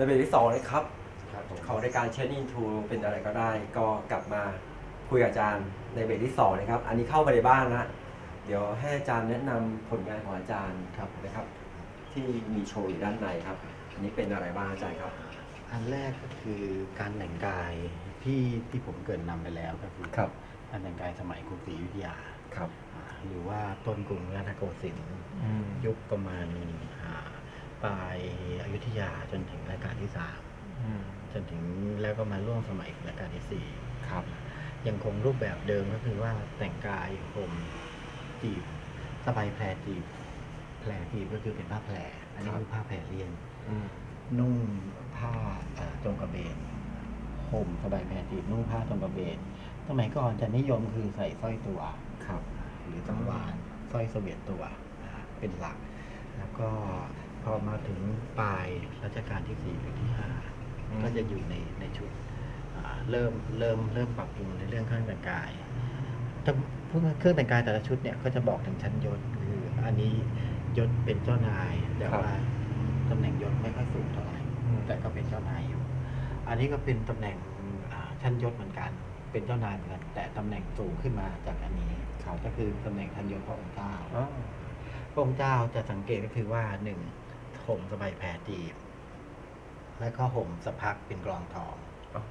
ในเบรกที่สองเลยครับครับผมของรายการเชนอินทูเป็นอะไรก็ได้ ก็กลับมาคุยกับอาจารย์ในเบรกที่สองนะครับ อันนี้เข้าไปในบ้านนะเดี๋ยวให้อาจารย์แนะนำผลงานของอาจารย์ครับนะครับ ที่มีโชว์อยู่ด้านในครับ อันนี้เป็นอะไรบ้างอาจารย์ครับ อันแรกก็คือการแต่งกายที่ที่ผมเกรินนำไปแล้วก็คือครับ การแต่งกายสมัยกรุงศรีอยุธยาครับ อ่าหรือว่าต้นกรุงรัตนโกสินทร์ยุคประมาณ อ่าปลายอยุธยาจนถึงรัชกาลที่สามจนถึงแล้วก็มาร่วมสมัยรัชกาลที่สี่ครับ ยังคงรูปแบบเดิมก็คือว่าแต่งกายห่มจีบสบายแพรจีบแพรจีบก็คือเป็นผ้าแพรอันนี้ครับคือผ้าแพรเลียนอืมนุ่งผ้าเอ่อจงกระเบนห่มสบายแพรจีบนุ่งผ้าจงกระเบนสมัยก่อนจะนิยมคือใส่สร้อยตัวครับ หรือสังวานสร้อยเสวียนตัวนะฮะเป็นหลัก แล้วก็ พอมาถึงปลายรัชกาลที่สี่หรือที่ห้าอืมก็จะอยู่ในในชุดอ่าเริ่มเริ่มเริ่มปรับปรุงในเรื่องเครื่องแต่งกายถ้าพูดว่าเครื่องแต่งกายแต่ละชุดเนี่ยก็จะบอกถึงชั้นยศคืออันนี้ยศเป็นเจ้านาย แต่ว่าตำแหน่งยศไม่ค่อยสูงเท่าไหร่อืมแต่ก็เป็นเจ้านายอยู่ อันนี้ก็เป็นตำแหน่งอ่าชั้นยศเหมือนกัน เป็นเจ้านายเหมือนกันแต่ตำแหน่งสูงขึ้นมาจากอันนี้ครับก็คือตำแหน่งชั้นยศพระองค์เจ้าอ๋อพระองค์เจ้าจะสังเกตก็คือว่าหนึ่ง ห่มสบายแพรจีบ และก็ห่มสะพักเป็นกรองทองอ๋อ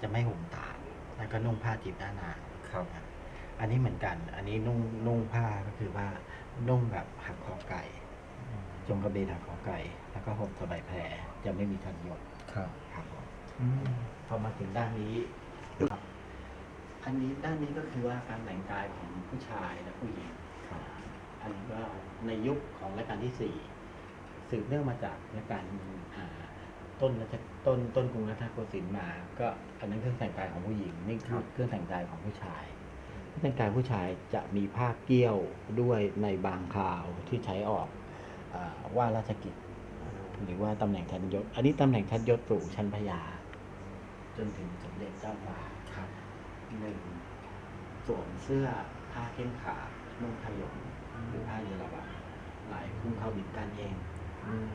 จะไม่ห่มตาดแล้วก็นุ่งผ้าจีบด้านหน้าครับ อันนี้เหมือนกัน อันนี้นุ่งนุ่งผ้าก็คือว่านุ่งแบบหักคอไก่ จงกระเบนหักคอไก่ แล้วก็ห่มสบายแพรจะไม่มีชั้นยศครับครับผมอืมพอมาถึงด้านนี้ครับอันนี้ด้านนี้ก็คือว่าการแต่งกายของผู้ชายและผู้หญิงครับอันนี้ก็ในยุคของรัชกาลที่สี่ สืบเนื่องมาจากรัชกาลอ่าต้นรัชต้นต้นกรุงรัตนโกสินทร์มา ก็อันนั้นเครื่องแต่งกายของผู้หญิงนี่คือเครื่องแต่งกายของผู้ชายเครื่องแต่งกายผู้ชายจะมีผ้าเกี้ยวด้วยในบางคราวที่ใช้ออกอาว่าราชกิจ หรือว่าตำแหน่งชั้นยศ อันนี้ตำแหน่งชั้นยศสูงชั้นพระยา จนถึงสมเด็จเจ้าฟ้าครับหนึ่งสวมเสื้อผ้าเข้มขาดนุ่งขยงหรือผ้าเยลบาหลายคุ้มเข้าบิดกันเอง อืม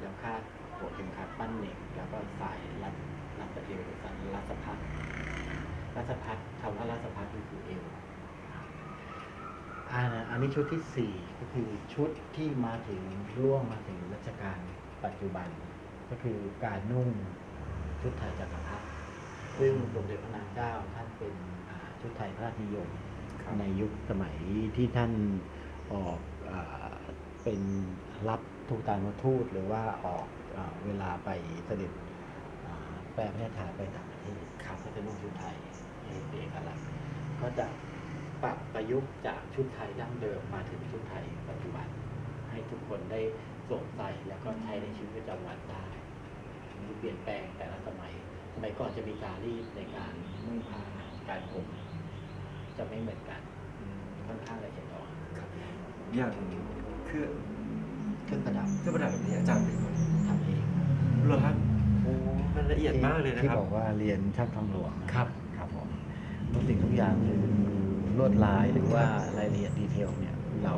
แล้วคาดหัวเข็มขัดปั้นเหน็กแล้วก็สายรัดรัดตะเอวหรือสายรัดสะพัดรัดสะพัดคำว่ารัดสะพัดก็คือเอวอ่าอันนี้ชุดที่สี่ก็คือชุดที่มาถึงร่วงมาถึงรัชกาลปัจจุบัน ก็คือการนุ่งชุดไทยจักรพรรดิซึ่งสมเด็จพระนางเจ้าท่านเป็นอ่าชุดไทยพระราชนิยมครับในยุคสมัยที่ท่านออกอาเป็นรับ ทูตตานุทูตหรือว่าออกอาเวลาไปเสด็จอ่าแปลพระราชทานไปต่างประเทศครับก็จะนุ่งชุดไทยเป็นเอกลักษณ์ก็จะปรับประยุกต์จากชุดไทยดั้งเดิมมาถึงชุดไทยปัจจุบัน ให้ทุกคนได้สวมใส่แล้วก็ใช้ในชีวิตประจำวันได้มีเปลี่ยนแปลงแต่ละสมัยสมัยก่อนจะมีการรีดในการนุ่งผ้าการห่มจะไม่เหมือนกันอืมค่อนข้างละเอียดอ่อนครับอย่างเครื่อง เครื่องประดับเครื่องประดับแบบนี้อาจารย์เป็นคนทำเองเหรอครับโอ้มันละเอียดมากเลยนะที่ครับ บอกว่าเรียนช่างทองหลวงนะครับ ครับผมทุกสิ่งทุกอย่างคือลวดลายหรือว่ารายละเอียดดีเทลเนี่ยเรา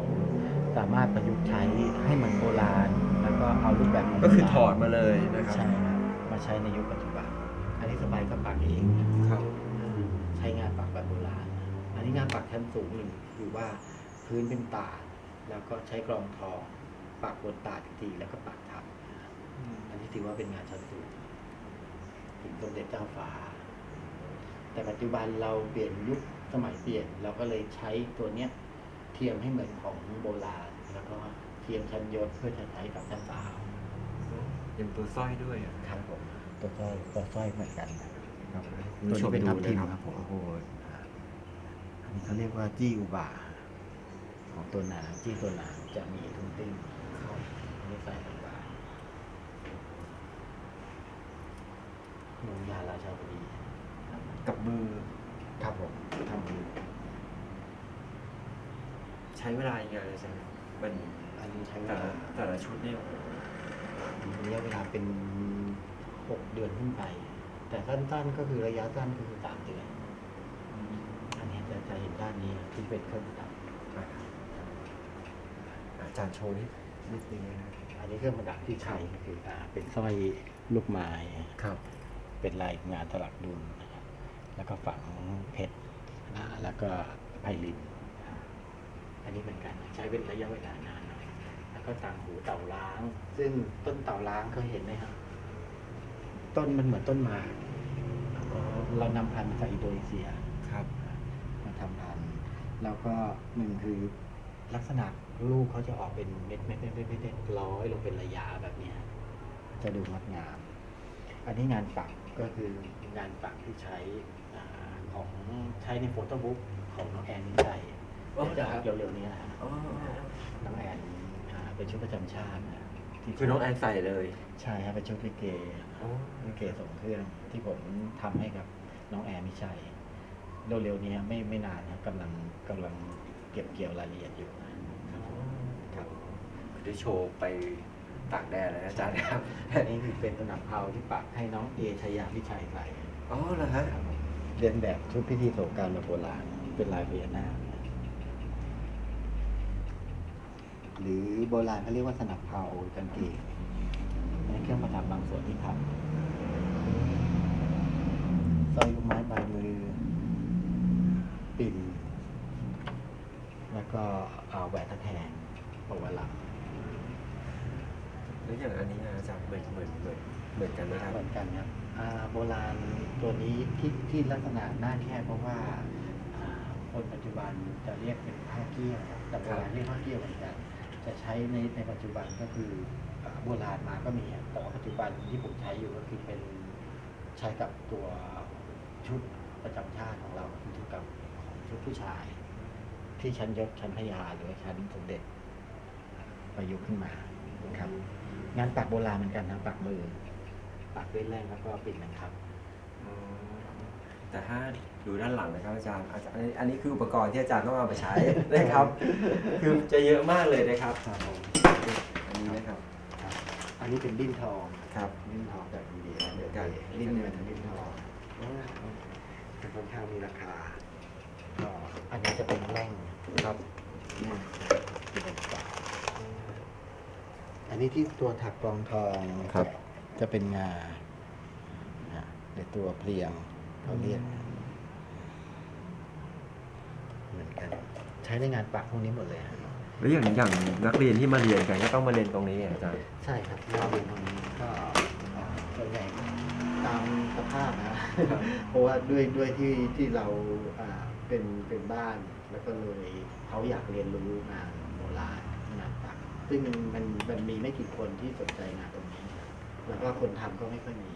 สามารถประยุกต์ใช้ให้มันโบราณ แล้วก็เอารูปแบบของก็คือโบราณถอดมาเลยนะครับ ใช่ครับมาใช้ในยุคปัจจุบัน อันนี้สบายก็ปักเอง ครับ ใช้งานปักแบบโบราณ อันนี้งานปักชั้นสูงอยู่อยู่ว่าพื้นเป็นตาดแล้วก็ใช้กรองทอง ปักบนตาดอีกทีแล้วก็ปักทับอันนี้ถือว่าเป็นงานชั้นสูงถึงสมเด็จเจ้าฟ้า แต่ปัจจุบันเราเปลี่ยนยุคสมัยเปลี่ยนเราก็เลยใช้ตัวเนี้ยเทียมให้เหมือนของโบราณ แล้วก็เทียมชั้นยศเพื่อจะใช้กับเจ้าสาวยังตัวสร้อยด้วยอะครับผมตัวสร้อยตัวสร้อยเหมือนกันครับคุณผู้ชมเป็นดูทับทิมนะคครัรับบผมโอ้โหอันนี้เขาเรียกว่าจี้อุบาของตัวหนาจี้ตัวหนาจะมีทุ่งติ้งอั นนี้ใส่ลงไปลงยาราชาบดีครับกับมือครับผมทำมือใช้เวลายังไงเลยใช่ไหมมันอันนี้ใช้เวแต่ลาละแต่ละชุดเนี่ยระยะเวลาเป็นหกเดือนขึ้นไป แต่สั้นๆก็คือระยะสั้นก็คือสามเดือน อันนี้จะจะเห็นด้านนี้ที่เป็นเครื่องประดับอาจารย์โชว์นิด นิดนึงนะอันนี้เครื่องประดับที่ใช้ก็คืออ่าเป็นสร้อยลูกไม้ครับ เป็นลายงานสลักดุลนะครับแล้วก็ฝังเพชรนะแล้วก็ไพลินนะครับอันนี้เหมือนกันใช้เป็นระยะเวลานานหน่อยแล้วก็ต่างหูเต่าล้าง ซึ่งต้นเต่าล้างเคยเห็นไหมครับ ต้นมันเหมือนต้นหมากเรานำพันธุ์มาจากอินโดนีเซียครับ มาทำพันธุ์แล้วก็หนึ่งคือ ลักษณะลูกเขาจะออกเป็นเม็ดเม็ดเม็ดเม็ดเม็ดเม็ดร้อยลงเป็นระยะแบบเนี้ยจะดูงดงาม อันนี้งานปักก็คืองานปักที่ใช้อาของใช้ในโฟโต้บุ๊กของน้องแอนนิสัยอ๋อเหรอครับเร็วๆนี้นะฮะอ๋อน้องแอนอ่าเป็นชุดประจำชาตินะที่คือน้องแอนใส่เลย ใช่ครับเป็นชุดลิเกอ๋อลิเกส่งเครื่องที่ผมทำให้กับน้องแอนมิชัยเร็วๆนี้ฮะไม่ไม่นานนะกำลังกำลังเก็บเกี่ยวรายละเอียดอยู่นะครับ ได้โชว์ไปตากแดดเลยนะอาจารย์ครับ อันนี้คือเป็นสนับเผาที่ปักให้น้องเอชยามิชัยใส่อ๋อเหรอฮะครับผมเรียนแบบชุดพิธีสงกรารแบบโบราณเป็นลายพญานาคหรือโบราณเขาเรียกว่าสนับเผากางเกงในเครื่องประดับบางส่วนที่ทำสร้อยลูกไม้ปลายมือ ปิ่น แล้วก็เอาแหวนตะแคงปวลัก แล้วอย่างอันนี้นะอาจารย์เหมือนเหมือนเหมือนเหมือนกันไหมครับ เหมือนกันครับอ่าโบราณตัวนี้ที่ที่ลักษณะหน้าแค่เพราะว่าอ่าคนปัจจุบันจะเรียกเป็นผ้าเกี้ยวครับแต่โบราณเรียกผ้าเกี้ยวเหมือนกัน จะใช้ในในปัจจุบันก็คืออ่าโบราณมาก็มีครับแต่ว่าปัจจุบันที่ผมใช้อยู่ก็คือเป็นใช้กับตัวชุดประจำชาติของเราคือชุดกับของชุดผู้ชาย ที่ชั้นยศชั้นพญาหรือว่าชั้นสมเด็จประยุกต์ขึ้นมา ครับ งานปักโบราณเหมือนกันนะปักมือ ปักด้วยแร่แล้วก็ปิดนะครับอ๋อแต่ถ้าดูด้านหลังนะครับอาจารย์อาจารย์อันนี้อันนี้คืออุปกรณ์ที่อาจารย์ต้องเอาไปใช้ นะครับ คือจะเยอะมากเลยนะครับครับผมอันนี้นะครับครับ อันนี้เป็นดิ้นทองครับ ดิ้นทองจากอินเดียเหมือนกันดิ้นเงิน ดิ้นทองจะค่อนข้างมีราคาก็อันนี้จะเป็นแร่งครับ เนี่ยเป็นฝา อันนี้ที่ตัวถักกรองทองครับ จะจะเป็นงานะในตัวเพลียงเขาเรียกเหมือนกัน ใช้ในงานปักพวกนี้หมดเลยฮะแล้วอย่างอย่างนักเรียนที่มาเรียนกันก็ต้องมาเรียนตรงนี้ไงอาจารย์ใช่ครับที่เราเรียนตรงนี้ก็เอ่อส่วนใหญ่ตามสภาพนะเพราะว่าด้วยด้วยที่ที่เราอ่าเป็นเป็นบ้านแล้วก็เลยเขาอยากเรียนรู้งานโบราณงานปัก ซึ่งมันมันมีไม่กี่คนที่สนใจงานตรงนี้ แล้วก็คนทำก็ไม่ค่อยมี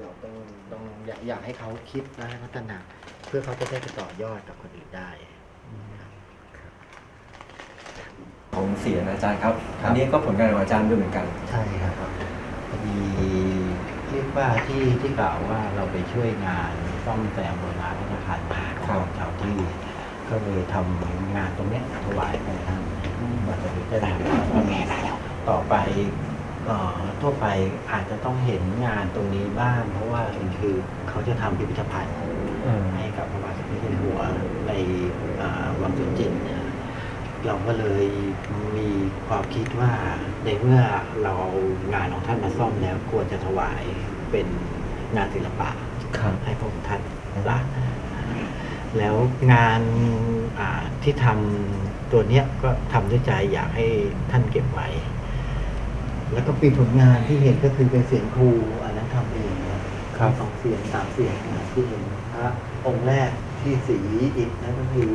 เราต้องต้องอยากอยากให้เขาคิดนะพัฒนา เพื่อเขาจะได้ไปต่อยอดกับคนอื่นได้ ของเสียนะอาจารย์ครับครับอันนี้ก็ผลงานของอาจารย์ด้วยเหมือนกัน ใช่ครับพอดีเรียกว่าที่ที่กล่าวว่าเราไปช่วยงานซ่อมแซมโบราณสถานขครัอบงชาวที่ ก็เลยทำงานตรงเนี้ยถวายไปท่านว่าจะได้ได้ต่อไปเอ่อทั่วไปอาจจะต้องเห็นงานตรงนี้บ้าง เพราะว่าคือเขาจะทำพิพิธภัณฑ์ให้กับพระบาทสมเด็จพระเจ้าอยู่หัวในอ่าวังสวนจินนะเราก็เลยมีความคิดว่าในเมื่อเราเอางานของท่านมาซ่อมแล้วควรจะถวายเป็นงานศิลปะครับให้พระองค์ท่านละ แล้วงานอ่าที่ทำตัวเนี้ยก็ทำด้วยใจอยากให้ท่านเก็บไว้ แล้วก็ปีผลงานที่เห็นก็คือเป็นเสียงครูอันนั้นทำเองนะครับสองเสียงสามเสียงนะที่เห็นพระองค์แรกที่สีอิฐนั่นก็คือ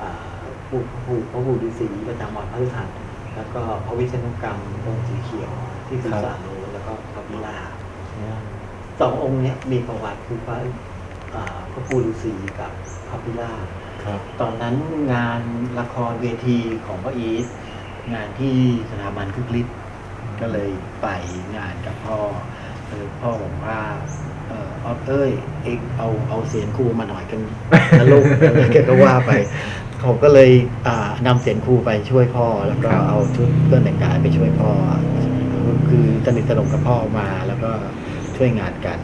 อ่าปู่ปู่พระปู่ฤาษีประจำวันพฤหัสแล้วก็พระวิษณุกรรมองค์สีเขียวที่ศีรษะโน้นแล้วก็พระพิลาบสององค์เนี้ยมีประวัติคือพระอ่าพระปู่ฤาษีกับ พระพิลาบครับตอนนั้นงานละครเวทีของพระอีทงานที่สถาบันคึกฤทธิ์ก็เลยไปงานกับพ่อเออพ่อบอกว่าเออออฟเอ้ยเอ็งเอาเอาเสียงครูมาหน่อยกันนะลูกแกก็ว่าไปเขาก็เลยอ่านำเสียงครูไปช่วยพ่อ แล้วก็เอาชุดเครื่องแต่งกายไปช่วยพ่อ คือสนิทสนมกับพ่อมาแล้วก็ช่วยงานกัน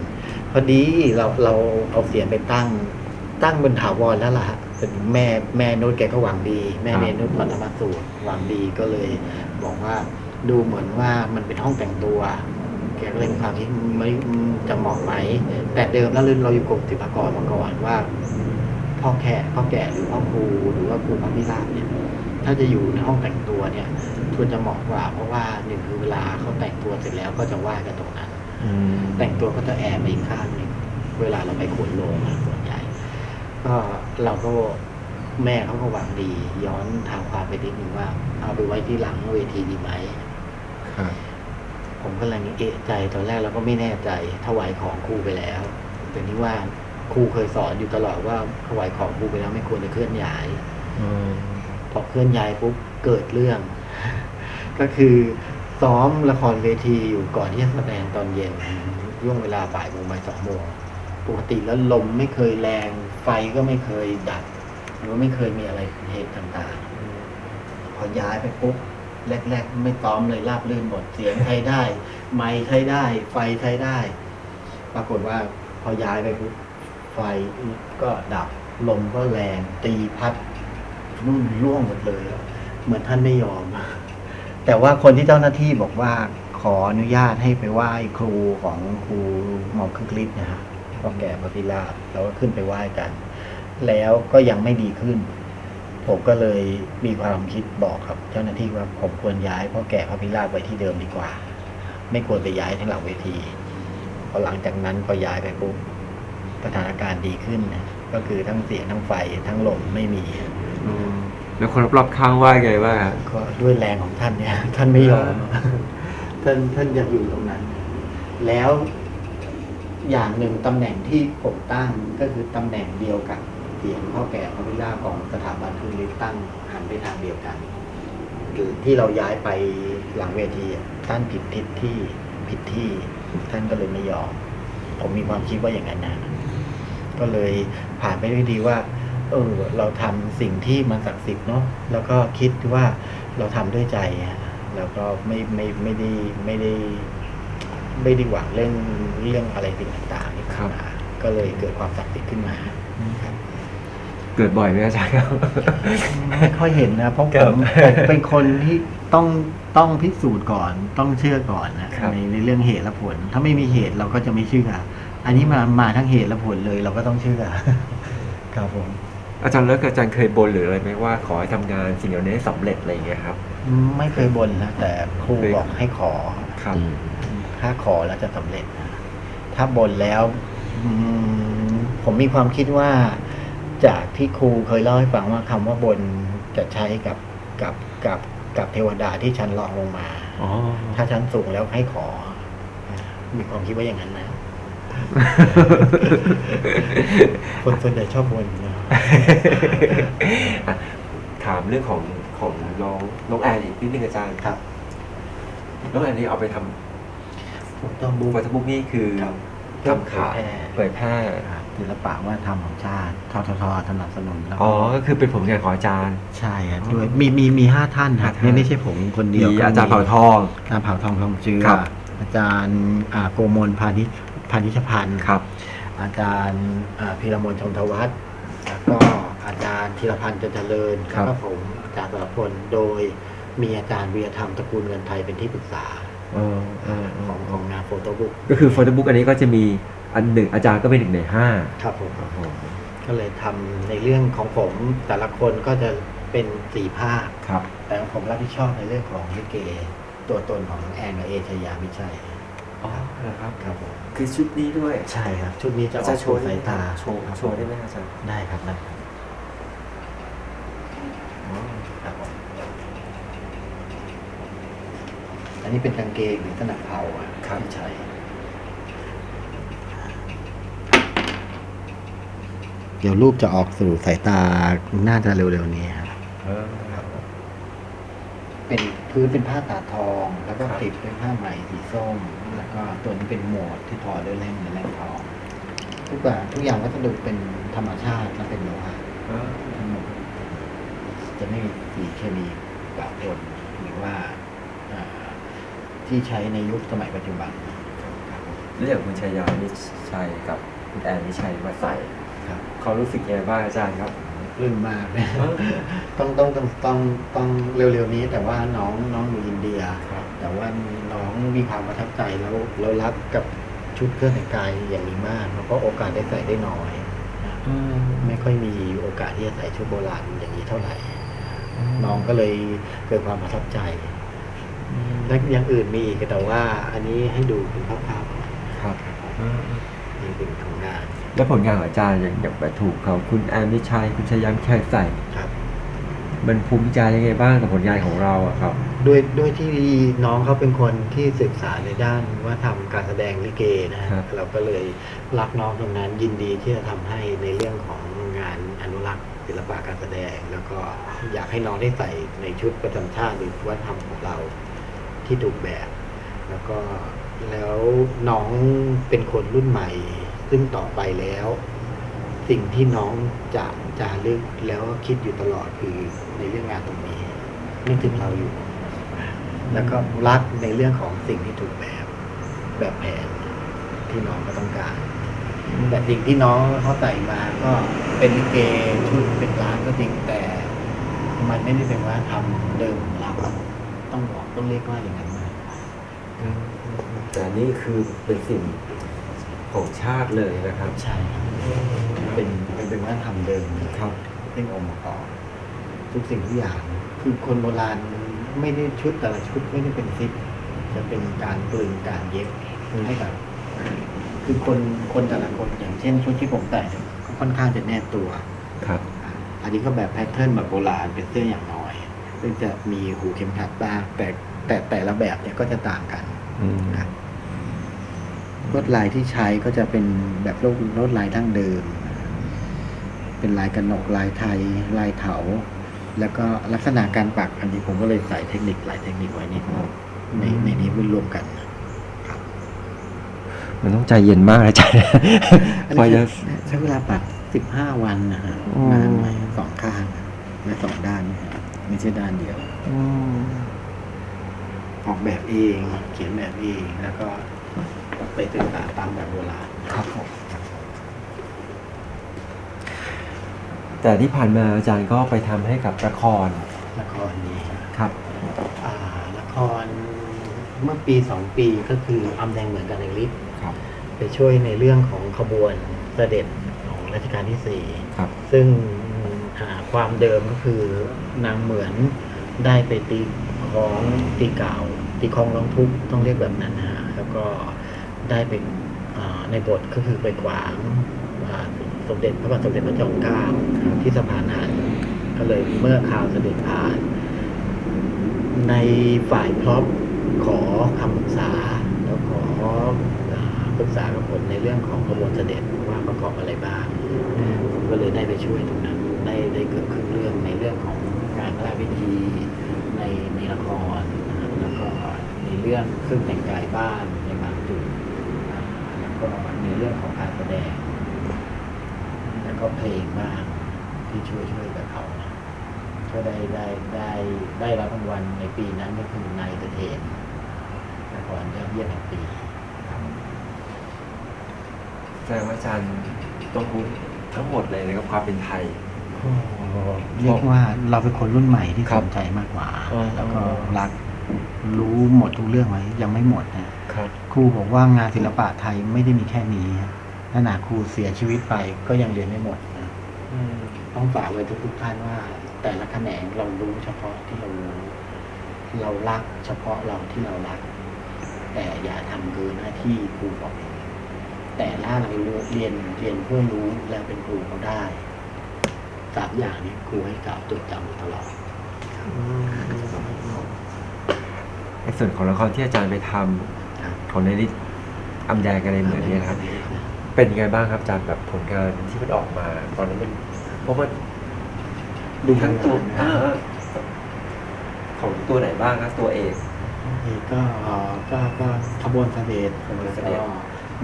พอดีเราเราเอาเสียงไปตั้ง ตั้งบนถาวรแล้วล่ะฮะแต่แม่แม่นุชแกก็หวังดี แม่ครับเนนุชปัทมสูตรหวังดีก็เลย บอกว่าดูเหมือนว่ามันเป็นห้องแต่งตัว แกก็เลยมีความคิดไม่จะเหมาะไหมแต่เดิมแล้วเราอยู่กรมศิลปากรมาก่อนว่าพ่อแก่พ่อแก่หรือพ่อครูหรือว่าครูพระพิราบเนี่ย ถ้าจะอยู่ในห้องแต่งตัวเนี่ยควรจะเหมาะกว่า เพราะว่าหนึ่งคือเวลาเขาแต่งตัวเสร็จแล้วก็จะไหว้กันตรงนั้นแต่งตัวก็จะแอบไปอีกข้างหนึ่งเวลาเราไปขนโลงอะส่วนใหญ่ ก็เราก็แม่เขาก็หวังดี ย้อนทางความไปนิดนึงว่า เอาไปไว้ที่หลังเวทีดีไหมครับผมก็เลยเอะใจตอนแรกเราก็ไม่แน่ใจถวายของครูไปแล้วแต่นี่ว่าครูเคยสอนอยู่ตลอดว่าถวายของครูไปแล้วไม่ควรจะเคลื่อนย้ายพอเคลื่อนย้ายปุ๊บเกิดเรื่อง ก็คือซ้อมละครเวทีอยู่ก่อนที่จะแสดงตอนเย็นช่วงเวลาบ่ายโมงบ่ายสองโมง ปกติแล้วลมไม่เคยแรง ไฟก็ไม่เคยดับหรือไม่เคยมีอะไรเหตุต่างๆ พอย้ายไปปุ๊บแรกๆ ไม่ซ้อมเลยราบลื่นหมดเสียงใช้ได้ ไมค์ใช้ได้ ไฟใช้ได้ ปรากฏว่าพอย้ายไปปุ๊บไฟก็ดับลมก็แรงตีพัดนู่นร่วงหมดเลย เหมือนท่านไม่ยอม แต่ว่าคนที่เจ้าหน้าที่บอกว่าขออนุญาตให้ไปไหว้ครูของครูหมอคึกฤทธิ์นะฮะ ก็แก่พระพิราบแล้วก็ขึ้นไปไหว้กัน แล้วก็ยังไม่ดีขึ้น ผมก็เลยมีความคิดบอกครับ เจ้าหน้าที่ว่าผมควรย้ายพ่อแก่พระพิราบไว้ที่เดิมดีกว่า ไม่ควรไปย้ายทั้งหลังเวทีพอหลังจากนั้นพอย้ายไปปุ๊บสถานการณ์ดีขึ้นนะก็คือทั้งเสียงทั้งไฟทั้งลมไม่มีแล้วคนรอบๆข้างว่าไงบ้างครับก็ด้วยแรงของท่านเนี่ย ท่านไม่ยอมท่านท่านอยากอยู่ตรงนั้น แล้ว อย่างหนึ่งตำแหน่งที่ผมตั้งก็คือตำแหน่งเดียวกับเสียงพ่อแก่พระวิลาของสถาบันทุนริตั้งหันไปทางเดียวกันหรือที่เราย้ายไปหลังเวทีท่านผิดทิศที่ผิดที่ท่านก็เลยไม่ยอม ผมมีความคิดว่าอย่างนั้นนะก็เลยผ่านไปด้วยดีว่า เออ เราทำสิ่งที่มันศักดิ์สิทธิ์เนาะแล้วก็คิดว่าเราทำด้วยใจแล้วก็ไม่ไม่ไม่ได้ไม่ได้ ไม่ได้หวังเรื่องเรื่องอะไรสิ่งต่างๆที่ผ่านมาก็เลยเกิดความศักดิ์สิทธิ์ขึ้นมาครับ เกิดบ่อยไหมอาจารย์ครับ ไม่ค่อยเห็นนะเพราะครัผบมเป็นคนที่ต้องต้องพิสูจน์ก่อนต้องเชื่อก่อนนะครับ ในในเรื่องเหตุและผล ถ้าไม่มีเหตุเราก็จะไม่เชื่ออันนี้มามาทั้งเหตุและผลเลยเราก็ต้องเชื่อ ครับผม อาจารย์แล้วอาจารย์เคยบนหรืออะไรไหมว่าขอให้ทำงานสิ่งเหล่านี้ให้สำเร็จอะไรอย่างเงี้ยครับ ไม่เคยบ่นนะแต่ครูเคยบอกให้ขอ ครับ ถ้าขอแล้วจะสำเร็จ ถ้าบ่นแล้วอืมผมมีความคิดว่าจากที่ครูเคยเล่าให้ฟังว่าคำว่าบนจะใช้กับกับกับกับเทวดาที่ชั้นรองลงมาอ๋อถ้าชั้นสูงแล้วให้ขอ มีความคิดว่าอย่างนั้นนะคนส่วนใหญ่ชอบบนนะอะถามเรื่องของของน้องน้องแอนอีกนิดนึงอาจารย์ครับน้องแอนนี่เอาไปท ผมต้องำบูบุ๊กวัตบุ๊กนี่คือครับทำขายเผยแพร่ศิลปะว่าทำของชาติทททสนับสนุนแล้วอ๋อก็คือเป็นผลงานของอาจารย์ ใช่ครับด้วยมีมีมีห้าท่านครับห้าท่านไม่ไม่ใช่ผมคนเดียวมีก็อาจารย์เผ่าทองอาจารย์เผ่าทองทองเจือครับอาจารย์อ่าโกมลพานิชพานิชพันธ์ครับ อาจารย์อ่าพีรมนชมทวัฒน์แล้วก็อาจารย์ธีรพันธ์จันเจริญครัแล้วบก็ผมอาจารย์สรพลโดยมีอาจารย์วีรธรรมตระกูลเงินไทยเป็นที่ปรึกษาเออเออเอ ขอองของงานโฟโต้บุ๊กก็คือโฟโต้บุ๊กอันนี้ก็จะมีอันหนึ่งอาจารย์ก็เป็นหนึ่งในห้าครับผมก็เลยทำในเรื่องของผมแต่ละคนก็จะเป็นสี่ภาคครับ แต่ผมรับผิดชอบในเรื่องของลิเก ตัวตนของแอนกับเอชยามิชัยอ๋อนะครับครับผมคือชุดนี้ด้วยใช่ครับ ชุดนี้จะออาอจารกย์โชสู่ว์สายตาโชว์โชว์ได้ไหมอาจารย์ได้ครับได้ครับ อ๋อ ครับผม อันนี้เป็นกางเกงหรือสนับเผาอะที่ใช้เดี๋ยวรูปจะออกสู่สายตาน่าจะเร็วๆนี้ครับเออเป็นพื้นเป็นผ้าตาทอง แล้วก็ครับติดด้วยผ้าไหมสีส้ม แล้วก็ตัวนี้เป็นหมวดที่ทอด้วยเล่มเหมือนแล่มทองทุกอย่างทุกอย่างวัสดุเป็นธรรมชาติและเป็นโลหะเออทั้งหมดจะไม่มีสีเคมีปะปนหรือว่าอ่า ที่ใช้ในยุคสมัยปัจจุบันครับแล้วอย่างคุณชัยยานิชัยกับคุณแอนนิชัยมาใส่ครับเขารู้สึกยังไงบ้างอาจารย์ครับปลื้มมากต้องต้องต้องต้องต้องเร็วๆนี้ แต่ว่าน้องน้องอยู่อินเดียครับแต่ว่าน้องมีความประทับใจแล้วแล้วรักกับชุดเครื่องแต่งกายอย่างนี้มากแล้วก็โอกาสได้ใส่ได้น้อยนะไม่ค่อยมีโอกาสที่จะใส่ชุดโบราณอย่างนี้เท่าไหร่ น้องก็เลยเกิดความประทับใจ และอย่างอื่นมีอีกแต่ว่า อันนี้ให้ดูเป็นภาพๆก่อนครับนี่เป็นผลงาน แล้วผลงานของอาจารย์อย่างอย่างแบบถูกเขาคุณแอนมิชัยคุณชยัมแค่ใส่ ครับ มันภูมิใจยังไงบ้างกับผลงานของเราอะครับ ด้วยด้วยที่น้องเขาเป็นคนที่ศึกษาในด้านว่าทำการแสดงลิเกนะฮะครับ เราก็เลยรักน้องตรงนั้นยินดีที่จะทำให้ในเรื่องของงานอนุรักษ์ศิลปะการแสดง แล้วก็อยากให้น้องได้ใส่ในชุดประจำชาติหรือวัฒนธรรมของเรา ที่ถูกแบบ แล้วก็แล้วน้องเป็นคนรุ่นใหม่ ซึ่งต่อไปแล้ว สิ่งที่น้องจะจะลึกแล้วคิดอยู่ตลอดคือในเรื่องงานตรงนี้นึกถึงเราอยู่ แล้วก็รักในเรื่องของสิ่งที่ถูกแบบแบบแผนที่น้องก็ต้องการ แต่สิ่งที่น้องเขาใส่มาก็เป็นลิเกชุดเป็นร้านก็จริงแต่ มันไม่ได้เป็นว่าทำเดิมต้องบอกต้อง เรียกว่าอย่างนั้นมากแต่นี่คือเป็นสิ่งของชาติเลยนะครับ ใช่ครับเป็นเป็นเป็นว่าทำเดิมเลยครับเป็นองค์ประกอบทุกสิ่งทุกอย่าง คือคนโบราณไม่ได้ชุดแต่ละชุดไม่ได้เป็นซิปจะเป็นการกลึงการเย็บให้กับคือคนคนแต่ละคนอย่างเช่นชุดที่ผมใส่เนี่ยก็ค่อนข้างจะแนบตัวครับอะอันนี้ก็แบบแพทเทิร์นแบบโบราณเป็นเสื้ออย่างน้อย ซึ่งจะมีหูเข็มขัดบ้างแต่ แต่แต่ละแบบเนี่ยก็จะต่างกันอืมครับลวดลายที่ใช้ก็จะเป็นแบบลวดลวดลายดั้งเดิม เป็นลายกระหนกลายไทย ลายเถา แล้วก็ลักษณะการปักอันนี้ผมก็เลยใส่เทคนิคหลายเทคนิคไว้ในในในนี้มันรวมกันครับมันต้องใจเย็นมากนะอาจารย์อันพอนี้จะใช้เวลาปักสิบห้าวันนะฮะอ๋อนานไหมสองข้างและสองด้านนะฮะไม่ใช่ด้านเดียว อืมออกแบบเอง เขียนแบบเอง แล้วก็ไปศึกษาตามแบบโบราณครับผมแต่ที่ผ่านมาอาจารย์ก็ไปทำให้กับละครละครนี้ครับอ่าละครเมื่อปีสองปีก็คืออำแดงเหมือนกันในลิฟต์ครับไปช่วยในเรื่องของขบวนเสด็จของรัชกาลที่สี่ครับ ซึ่งอ่าความเดิมก็คือนางเหมือนได้ไปตีของตีเก่า ตีคลองร้องทุกข์ต้องเรียกแบบนั้นนะฮะแล้วก็ได้ไปอ่าในบทก็คือไปขวางอ่าสมเด็จพระบาทสมเด็จพระจอมเกล้าที่สะพานหันก็เลยเมื่อข่าวเสด็จผ่าน ในฝ่ายพร็อพขอคำปรึกษาแล้วขออ่าปรึกษากับผมในเรื่องของขบวนเสด็จว่าประกอบอะไรบ้างผมก็เลยได้ไปช่วยตรงนั้นได้ได้เกือบครึ่งเรื่องในเรื่องของงานพระราชพิธีในในละครนะครับ แล้วก็ในเรื่องเครื่องแต่งกายบ้านในบางจุดอ่าแล้วก็ในเรื่องของการแสดง แล้วก็เพลงบ้างที่ช่วยช่วยกับเขานะก็ได้ได้ได้ได้รับรางวัลในปีนั้นก็คือนายเตเทนละครยอดเยี่ยมแห่งปีครับแสดงว่าอาจารย์ต้องรู้ทั้งหมดเลยนะครับความเป็นไทย เรียกว่าเราเป็นคนรุ่นใหม่ที่ครัสบนใจมากกว่าอ๋อแล้วก็รัก รู้หมดทุกเรื่องไว้ยังไม่หมดนะครับครูบอกว่างานศิลปะไทยไม่ได้มีแค่นี้ฮะขนาดครูเสียชีวิตไปก็ยังเรียนไม่หมดนะต้องฝากไว้ทุกทุกๆท่านว่า แต่ละแขนงเรารู้เฉพาะที่เรารู้เรารักเฉพาะเราที่เรารัก แต่อย่าทำเกินหน้าที่ครูบอกแต่ถ้าเราเรียนเรียนเพื่อรู้แล้วเป็นครูเขาได้สามอย่างนี้ครูให้กล่าวจดจำอยู่ตลอด ในส่วนของละครที่อาจารย์ไปทำครับ ของในนิดอำแดงอะไรเหมือนเนี่ยนะครับ เป็นยังไงบ้างครับอาจารย์แบบผลงานที่มันออกมา ตอนนั้นมันเพราะมันดูทั้งตัวอ่าอ่าของตัวไหนบ้างครับตัวเอก นี่ก็ก็ก็ขบวนเสด็จขบวนเสด็จ แล้วก็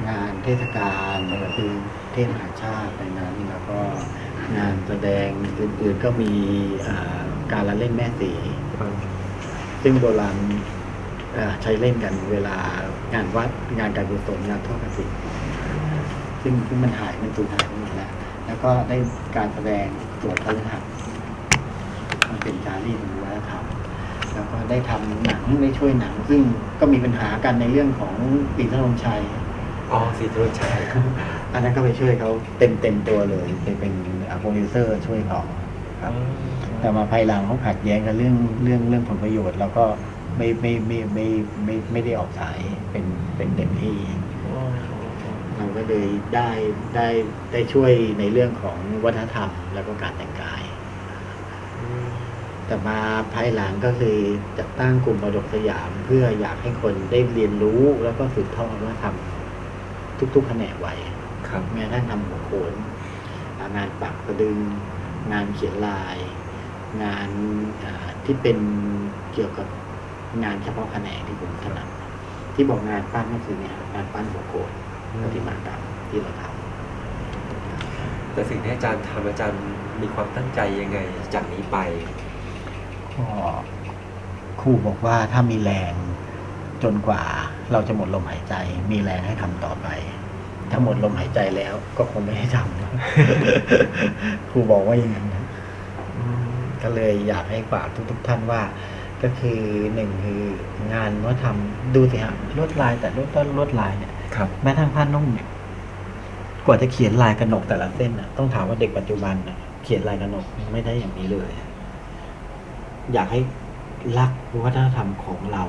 งานเทศกาลคือเทศมหาชาติในนั้นแล้วก็งานแสดงอื่นๆก็มีอ่าการละเล่นแม่สี ซึ่งโบราณเอ่อ ใช้เล่นกันเวลางานวัดงานการกุศลงานทอดกฐินซึ่งซึ่งมันหายมันสูญหายไปหมดแล้วแแล้วก็ได้การแสดงสวดพระฤหัสมันเป็นจารีตของวัฒนธรรมแล้วก็ได้ทำหนังได้ช่วยหนัง ซึ่งก็มีปัญหากันในเรื่องของปีนรงชัยอ๋อสีตรุนชัยอันนั้นก็ไปช่วยเขาเต็มเต็มๆตัวเลยไปเป็นโปรดิวเซอร์ช่วยเขาครับ แต่มาภายหลังเขาขัดแย้งกันเรื่องเรื่องเรื่องผลประโยชน์ แล้วก็ ไม่ไม่ไม่ไม่ไม่ไม่ได้ออกสายเป็นเป็นเต็มที่เราก็เลยได้ได้ได้ช่วยในเรื่องของวัฒนธรรมแล้วก็การแต่งกาย แต่มาภายหลังก็คือจัดตั้งกลุ่มมรดกสยาม เพื่ออยากให้คนได้เรียนรู้แล้วก็สืบทอดวัฒนธรรมทุกๆแขนงไว้ครับแม้กระทั่งทำหัวโขนอ่างานปักสะดึง งานเขียนลาย งานอ่าที่เป็นเกี่ยวกับ งานเฉพาะแขนงที่ผมถนัดที่บอกงานปั้นก็คือเนี่ยงานปั้นหัวโขนปฏิมากรรมที่เราทำแต่สิ่งที่อาจารย์ทำอาจารย์มีความตั้งใจยังไงจากนี้ไปก็ครูบอกว่าถ้ามีแรงจนกว่าเราจะหมดลมหายใจ มีแรงให้ทำต่อไป ถ้าหมดลมหายใจแล้ว ก็คงไม่ให้ทำครูบอกว่าอย่างนั้นนะก็เลยอยากให้ฝากทุก ๆ ท่านว่า ก็คือหนึ่งคืองานว่าทำดูสิฮะลวดลายแต่ลวดต้นลวดลายเนี่ยครับ แม้ทั้งผ้านุ่มเนี่ยกว่าจะเขียนลายกระหนกแต่ละเส้นน่ะต้องถามว่าเด็กปัจจุบันน่ะเขียนลายกระหนกไม่ได้อย่างนี้เลย อยากให้รักวัฒนธรรมของเรา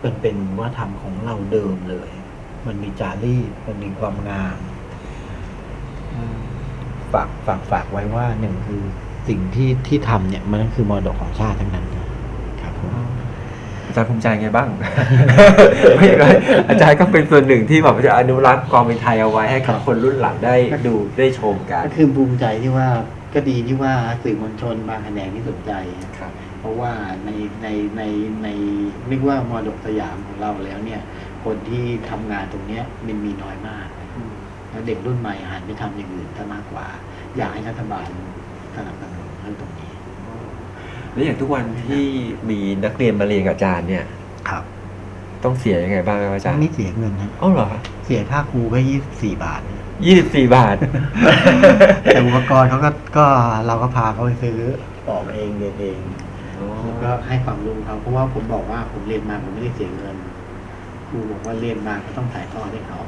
เป็นเป็นวัฒนธรรมของเราเดิมเลย มันมีจารีตมันมีความงามฝากฝากฝากไว้ว่าหนึ่งคือสิ่งที่ที่ทำเนี่ยมันก็คือมรดกของชาติทั้งนั้นนะครับผม อาจารย์ภูมิใจไงบ้าง ไม่เป็นไรอาจารย์ก็เป็นส่วนหนึ่งที่แบบจะอนุรักษ์ความเป็นไทยเอาไว้ให้กับคนรุ่นหลังได้ดูได้ชมกัน ก็คือภูมิใจที่ว่าก็ดีที่ว่าสื่อมวลชนบางแขนงที่สนใจครับเพราะว่าในในในในเรียกว่ามรดกสยามของเราแล้วเนี่ย คนที่ทำงานตรงเนี้ยมันมีน้อยมากแล้วเด็กรุ่นใหม่หันไปทำอย่างอื่นซะมากกว่า อยากให้รัฐบาลสนับสนุนเรื่องตรงนี้ แล้วอย่างทุกวันที่มีนักเรียนมาเรียนกับอาจารย์เนี่ย ครับ ต้องเสียยังไงบ้างครับอาจารย์ไม่เสียเงินนะอ๋อเหรอเสียค่าครูแค่ยี่สิบสี่บาท ยี่สิบสี่บาท แต่อุปกรณ์เขาก็ก็เราก็พาเขาไปซื้อออกเองเรียนเองแล้วก็ให้ความรู้เขาเพราะว่าผมบอกว่าผมเรียนมาผมไม่ได้เสียเงินครูบอกว่าเรียนมาก็ต้องถ่ายทอดให้เขา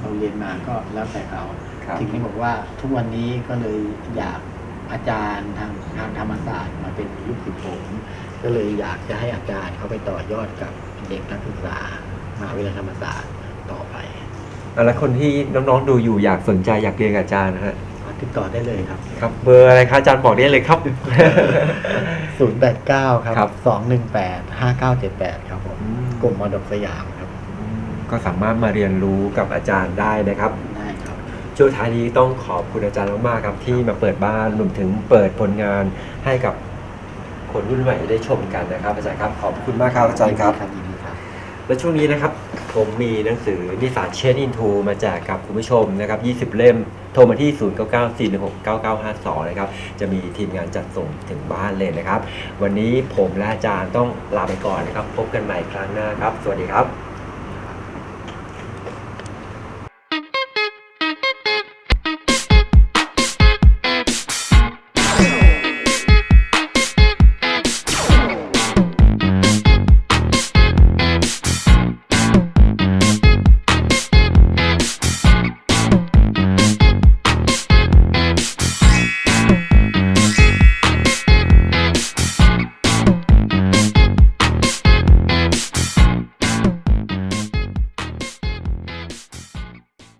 เราเรียนมาก็แล้วแต่เขาครับถึงได้บอกว่าทุกวันนี้ก็เลยอยาก อาจารย์ทางทางธรรมศาสตร์มาเป็นลูกศิษย์ผม ก็เลยอยากจะให้อาจารย์เขาไปต่อยอดกับเด็กนักศึกษามหาวิทยาลัยธรรมศาสตร์ต่อไปแล้วคนที่น้องๆดูอยู่อยากสนใจอยากเรียนกับอาจารย์นะฮะติดต่อได้เลยครับ ครับเบอร์อะไรครับอาจารย์บอกได้เลยครับ 089 ครับครับ218 5978 ครับผมกลุ่มมรดกสยามครับ ก็สามารถมาเรียนรู้กับอาจารย์ได้นะครับได้ครับ ช่วงท้ายนี้ต้องขอบคุณอาจารย์มากๆครับที่มาเปิดบ้านรวมถึงเปิดผลงานให้กับคนรุ่นใหม่ได้ชมกันนะครับ อาจารย์ครับขอบคุณมากครับอาจารย์ครับยินดีครับ และช่วงนี้นะครับผมมีหนังสือนิสสันเชนอินทูมาแจกกับคุณผู้ชมนะครับ 20 เล่ม โทรมาที่ 0994169952 นะครับ จะมีทีมงานจัดส่งถึงบ้านเลยนะครับ วันนี้ผมและอาจารย์ต้องลาไปก่อนนะครับ พบกันใหม่ครั้งหน้าครับ สวัสดีครับ